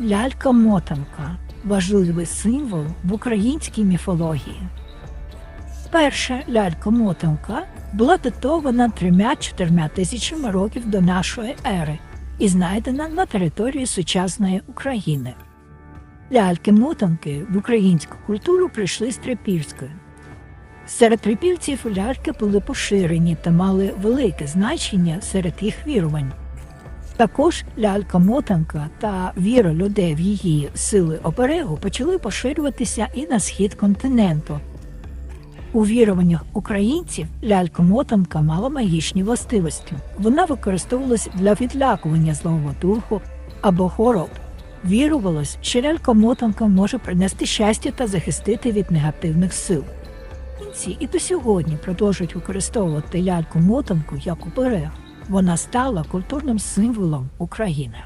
лялька-мотанка важливий символ в українській міфології. Перша лялька-мотанка була датована трьома-чотирма тисячами років до нашої ери і знайдена на території сучасної України. Ляльки-мотанки в українську культуру прийшли з трипільської. Серед трипільців ляльки були поширені та мали велике значення серед їх вірувань. Також лялька-мотанка та віра людей в її сили оберегу почали поширюватися і на схід континенту. У віруваннях українців лялька-мотанка мала магічні властивості. Вона використовувалась для відлякування злого духу або хвороб. Вірувалось, що лялька-мотанка може принести щастя та захистити від негативних сил. Українці і до сьогодні продовжують використовувати ляльку-мотанку як оберег. Вона стала культурним символом України.